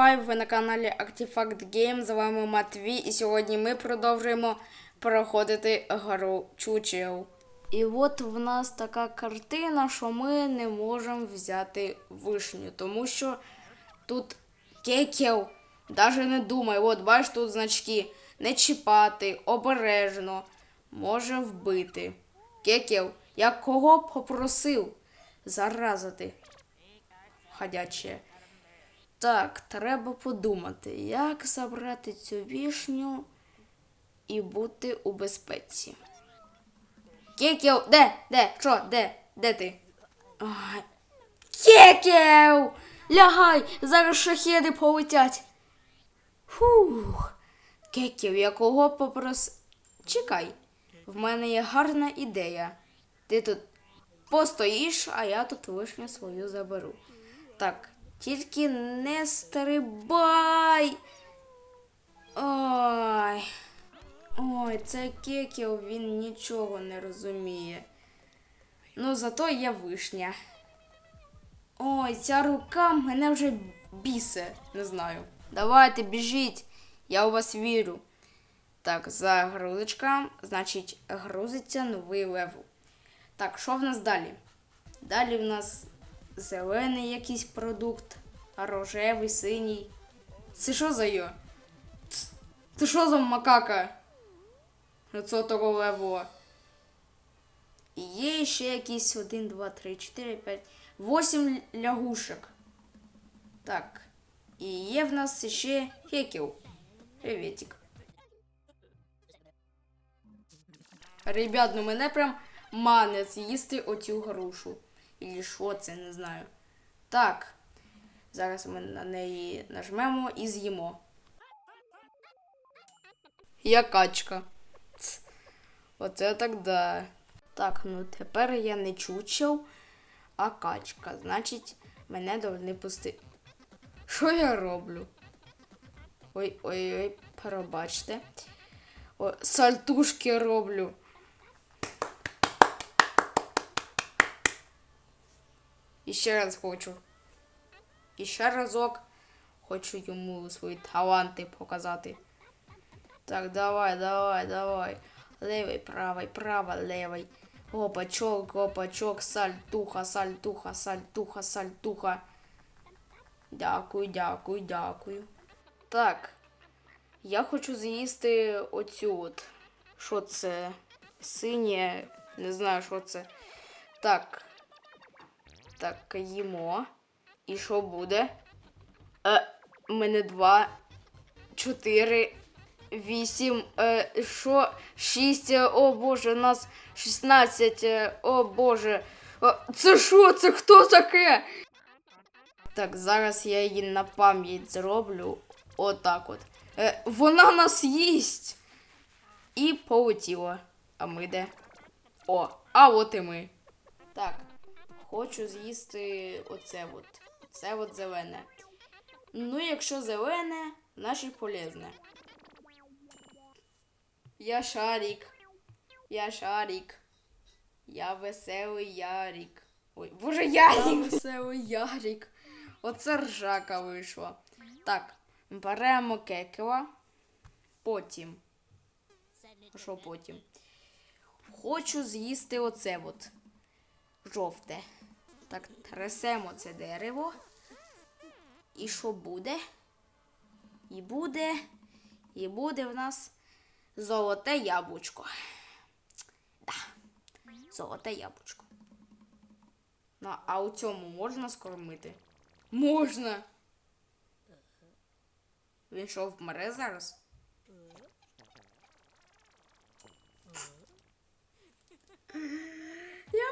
хай, ви на каналі Artifact Game, з вами Матвій, і сьогодні ми продовжуємо проходити гру Чучел. І от в нас така картина, що ми не можемо взяти вишню, тому що тут кекел, навіть не думай, от бачиш тут значки, не чіпати, обережно, може вбити. Кекел, я кого попросив заразити? Ходяче. Так, треба подумати, як забрати цю вішню і бути у безпеці. Кекел, де? Де? Що? Де? Де ти? Кекел! Лягай! Зараз шахеди полетять. Фух. Кекел, я кого попрос... Чекай, в мене є гарна ідея. Ти тут постоїш, а я тут вишню свою заберу. Так, тільки не стрибай. Ой. Ой, це кекіл, він нічого не розуміє. Ну, зато є вишня. Ой, ця рука мене вже бісе, не знаю. Давайте, біжіть, я у вас вірю. Так, загрузочка, значить, грузиться новий левел. Так, що в нас далі? Далі в нас зелений якийсь продукт, рожевий, синій. Це що за йо? Це що за макака? Це того. І є ще якісь 1, 2, 3, 4, 5, 8 лягушек. Так. І є в нас ще хекел. Приветик. Ребят, ну мене прям мане з'їсти оцю грушу. Ілі що це, не знаю. Так. Зараз ми на неї нажмемо і з'їмо. Я качка. Ц. Оце так да. Так, ну тепер я не чучел, а качка. Значить, мене повинні пусти. Що я роблю? Ой-ой-ой, пробачте. О, сальтушки роблю. І раз хочу. І разок хочу йому свої таланти показати. Так, давай, давай, давай. Левий, правий, права, левий. Гопачок, гопачок, сальтуха, сальтуха, сальтуха, сальтуха. Дякую, дякую, дякую. Так. Я хочу з'їсти оцю от. Що це? Синє. Не знаю, що це. Так. Так, їмо. І що буде? Е, мене два, чотири, вісім, е, що? Шість, е, о боже, у нас шістнадцять, е, о боже. Е, це що? Це хто таке? Так, зараз я її на пам'ять зроблю. Отак от. Е, вона нас їсть. І полетіла. А ми де? О, а от і ми. Так, хочу з'їсти оце от. Це от зелене. Ну, якщо зелене, значить полезне. Я шарик. Я шарик. Я веселий Ярик. Ой, боже, Ярик! Я веселий Ярик. Оце ржака вийшла. Так, беремо кекела. Потім. Що потім? Хочу з'їсти оце от. Жовте. Так, трясемо це дерево. І що буде? І буде. І буде в нас золоте яблучко. Да. Золоте яблучко. Ну, а у цьому можна скормити? Можна. Він що, вмре зараз? Я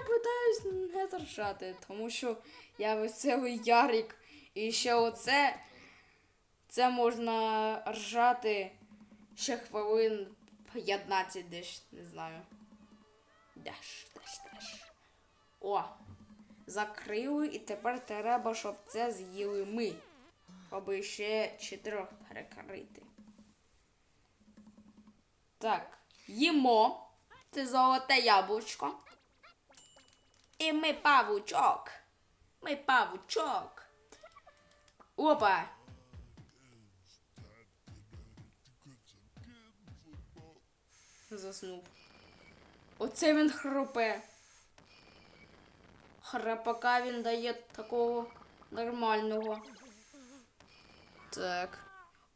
питаюсь не торчати, тому що я веселий Ярик. І ще оце. Це можна ржати ще хвилин 15 десь, не знаю. Деш, деш, деш. О! Закрили, і тепер треба, щоб це з'їли ми. Аби ще чотирьох перекрити. Так, їмо. Це золоте яблучко. І ми павучок. Ми павучок. Опа. Заснув. Оце він хропе. Храпака він дає такого нормального. Так.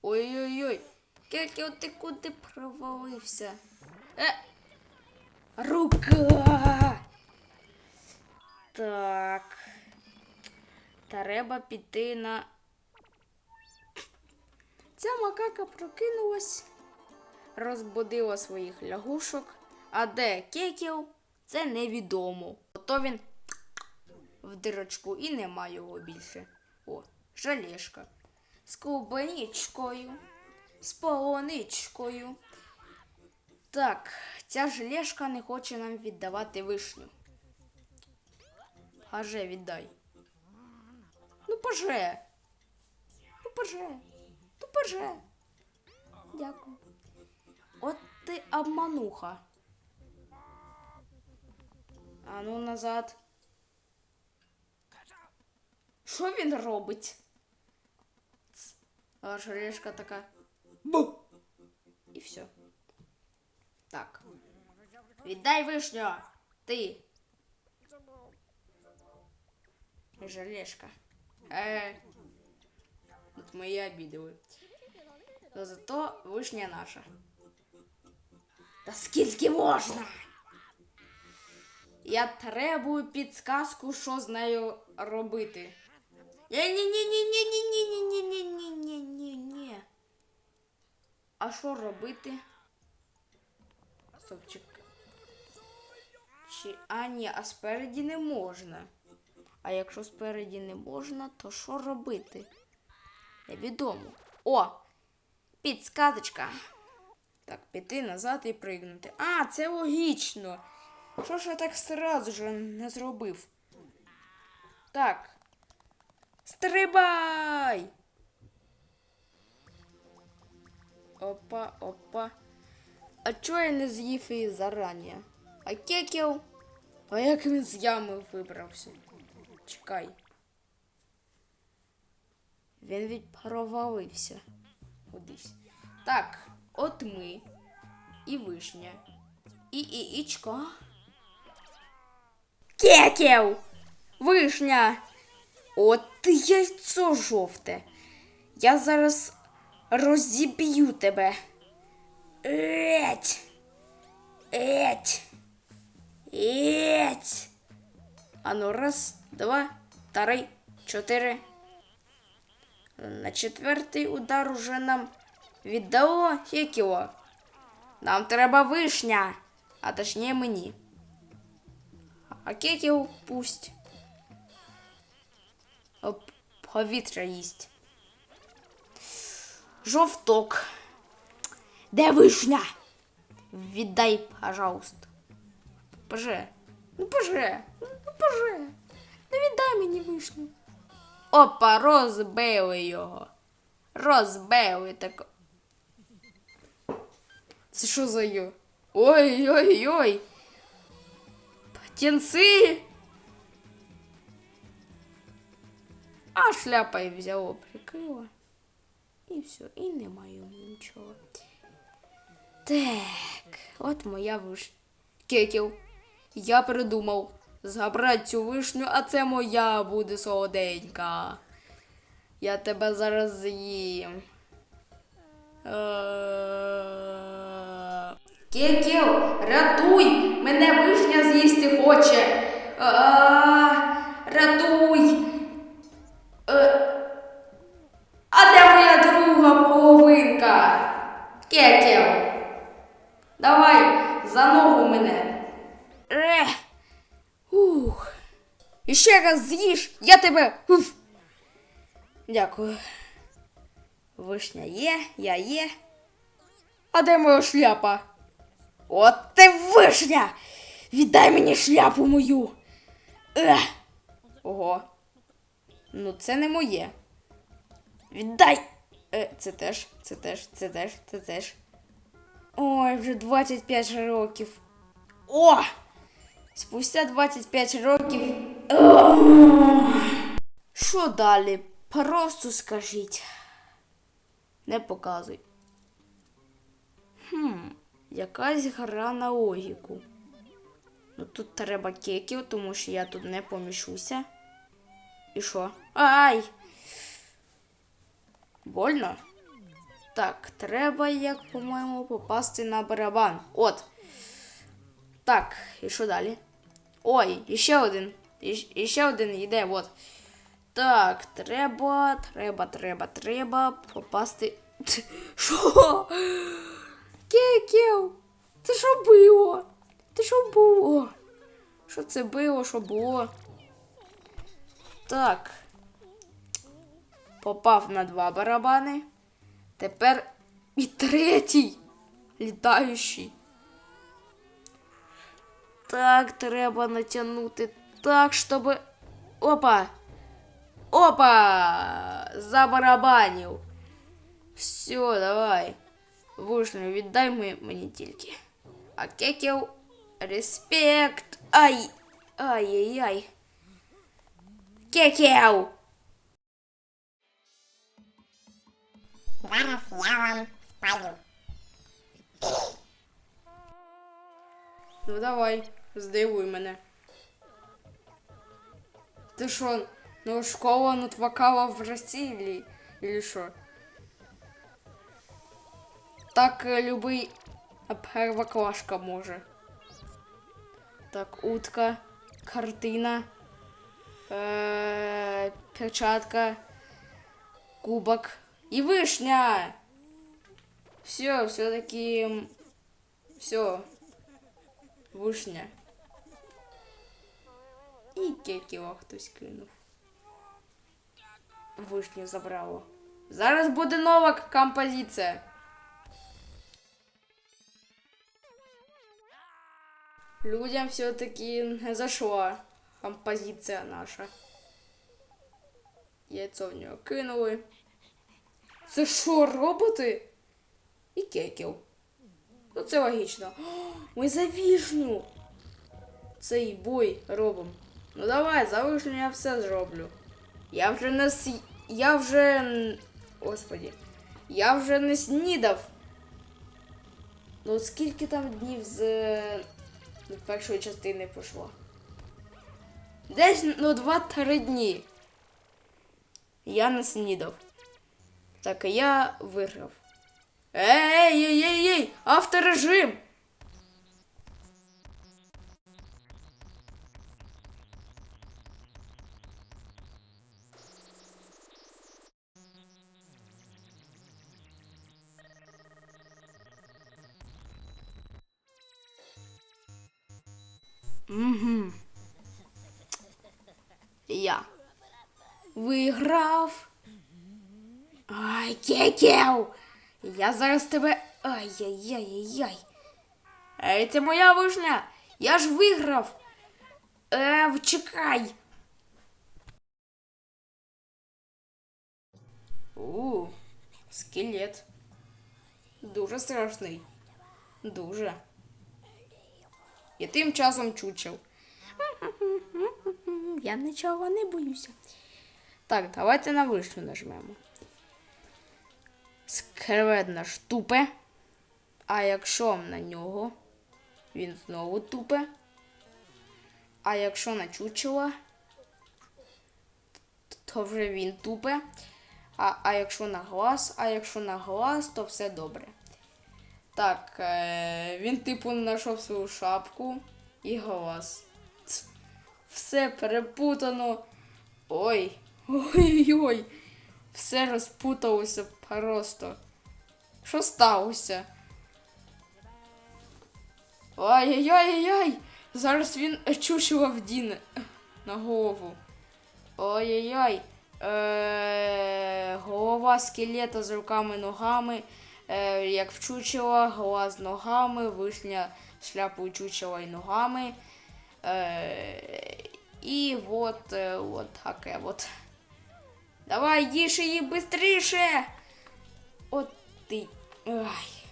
Ой-ой-ой. Кельки, от ти куди провалився? Е! Рука! Так. Треба піти на. Ця макака прокинулась, розбудила своїх лягушок, а де кекіл, це невідомо. Ото він в дирочку і нема його більше. О, жалешка. З клубничкою, з полуничкою. Так, ця желешка не хоче нам віддавати вишню. Паже, віддай. Ну, паже. Ну, паже. Ну, паже. Дякую. От ти обмануха. А ну назад. Що він робить? Ц. А желешка така. Бу! І все. Так. Віддай вишню. Ти. Желешка. Е. От ми її обідали. Но зато вишня наша. Та скільки можна? Я требую підсказку, що з нею робити. Ні-ні-ні-ні-ні-ні-ні-ні-ні-ні-ні-ні. А що робити? Стопчик. Чи... А, ні, а спереді не можна. А якщо спереді не можна, то що робити? Невідомо. О! Підсказочка. Так, піти назад і пригнути. А, це логічно. Що ж я так сразу ж не зробив? Так. Стрибай! Опа, опа. А чого я не з'їв її зарані? А кекіл? А як він з ями вибрався? Чекай. Він відпровалився кудись. Так, от ми. І вишня. І іічко. Кекіл! Вишня! От яйцо жовте. Я зараз розіб'ю тебе. Еть! Еть! Еть! Ану, раз, два, три, чотири. На четвертий удар уже нам віддало Хекіо. Нам треба вишня, а точніше мені. А Кекіо пусть. Оп, повітря їсть. Жовток. Де вишня? Віддай, пожалуйста. Поже. Ну, поже. Ну, поже. Мені вишню. Опа, розбили його. Розбили так. Це що за йо? Ой-ой-ой. Птенці. А шляпа і взяло, прикрила. І все, і немає нічого. Так, от моя вишня. Кекіл, я придумав забрати цю вишню, а це моя буде солоденька. Я тебе зараз з'їм. Кекіл, рятуй! Мене вишня з'їсти хоче. Рятуй! А де моя друга половинка? Кекіл. Давай, за ногу мене. І ще раз з'їж, я тебе. Уф. Дякую. Вишня є, я є. А де моя шляпа? От ти вишня! Віддай мені шляпу мою. Ех. Ого. Ну, це не моє. Віддай! Е, це теж, це теж, це теж, це теж. Ой, вже 25 років. О! Спустя 25 років. Що далі? Просто скажіть. Не показуй. Хм, Якась гра на логіку. Ну тут треба кеків, тому що я тут не поміщуся. І що? Ай! Больно? Так, треба, як, по-моєму, попасти на барабан. От. Так, і що далі? Ой, іще один. Іщ- Іще один йде, от. Так, треба, треба, треба, треба попасти. Що? Кеків! Це що було? Це що було? Що це було, що було? Так. Попав на два барабани. Тепер і третій літаючий. Так, треба натягнути так, щоб. Опа! Опа! Забарабанів. Все, давай. Вишню, віддай ми- мені тільки. А кеків. Респект. Ай! Ай-яй-яй. Кеків! Зараз я вам спалю. Ну давай, здивуй мене. Ти що, ну школа натвакала в Росії или що? Так е, любий первоклашка може. Так, утка, картина, е- перчатка, кубок і вишня. Все, все-таки все. Вишня. І кекіла хтось кинув. Вишню забрало. Зараз буде нова композиція. Людям все-таки не зайшла композиція наша. Яйцо в нього кинули. Це що, роботи? І кекіл. Ну це логічно. Ми за вішню. Цей бой робимо. Ну давай, за я все зроблю. Я вже не с... Я вже. Господі. Я вже не снідав. Ну скільки там днів з е, першої частини пройшло? Десь ну два-три дні. Я не снідав. Так, я виграв. Ей, ей, ей, ей, авторежим! Виграв. Ай, кекел! Я зараз тебе. Ай-яй-яй-яй. Ей, це моя вишня! Я ж виграв! Е, чекай! У, скелет. Дуже страшний. Дуже. І тим часом чучел. Я нічого не боюся. Так, давайте на вишню нажмемо. Скревет наш тупе. А якщо на нього, він знову тупе. А якщо на чучела, то вже він тупе. А, а якщо на глаз, а якщо на глаз, то все добре. Так, е, він типу знайшов свою шапку і глаз. Все перепутано. Ой, ой-ой-ой. Все розпуталося просто. Що сталося? Ой-ой-ой-ой! Зараз він чучело вдіне на голову. Ой-ой-ой. Е, голова скелета з руками ногами, е, як в чучела, голова з ногами, вишня шляпу чучела і ногами. Е, і от, е, от таке от. Давай, їж її быстріше! От ти. Ай.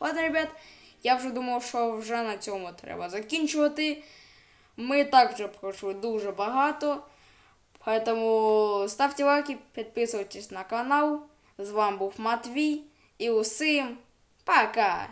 Ладно, ребят, я вже думав, що вже на цьому треба закінчувати. Ми так вже пройшли дуже багато. Поэтому ставте лайки, підписуйтесь на канал. З вами був Матвій. І усім пока!